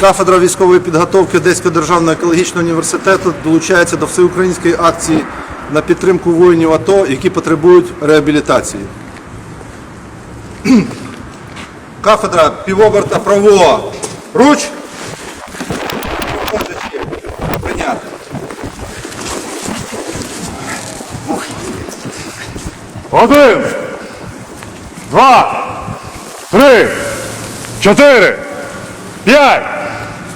Кафедра військової підготовки Одеського державного екологічного університету долучається до всеукраїнської акції на підтримку воїнів АТО, які потребують реабілітації. Кафедра півоберта правого. Руч. Прийняти. Один, два, три, чотири, п'ять,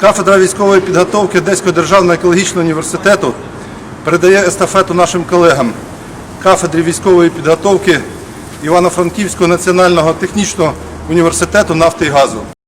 Кафедра військової підготовки Одеського державного екологічного університету передає естафету нашим колегам кафедрі військової підготовки Івано-Франківського національного технічного університету нафти і газу.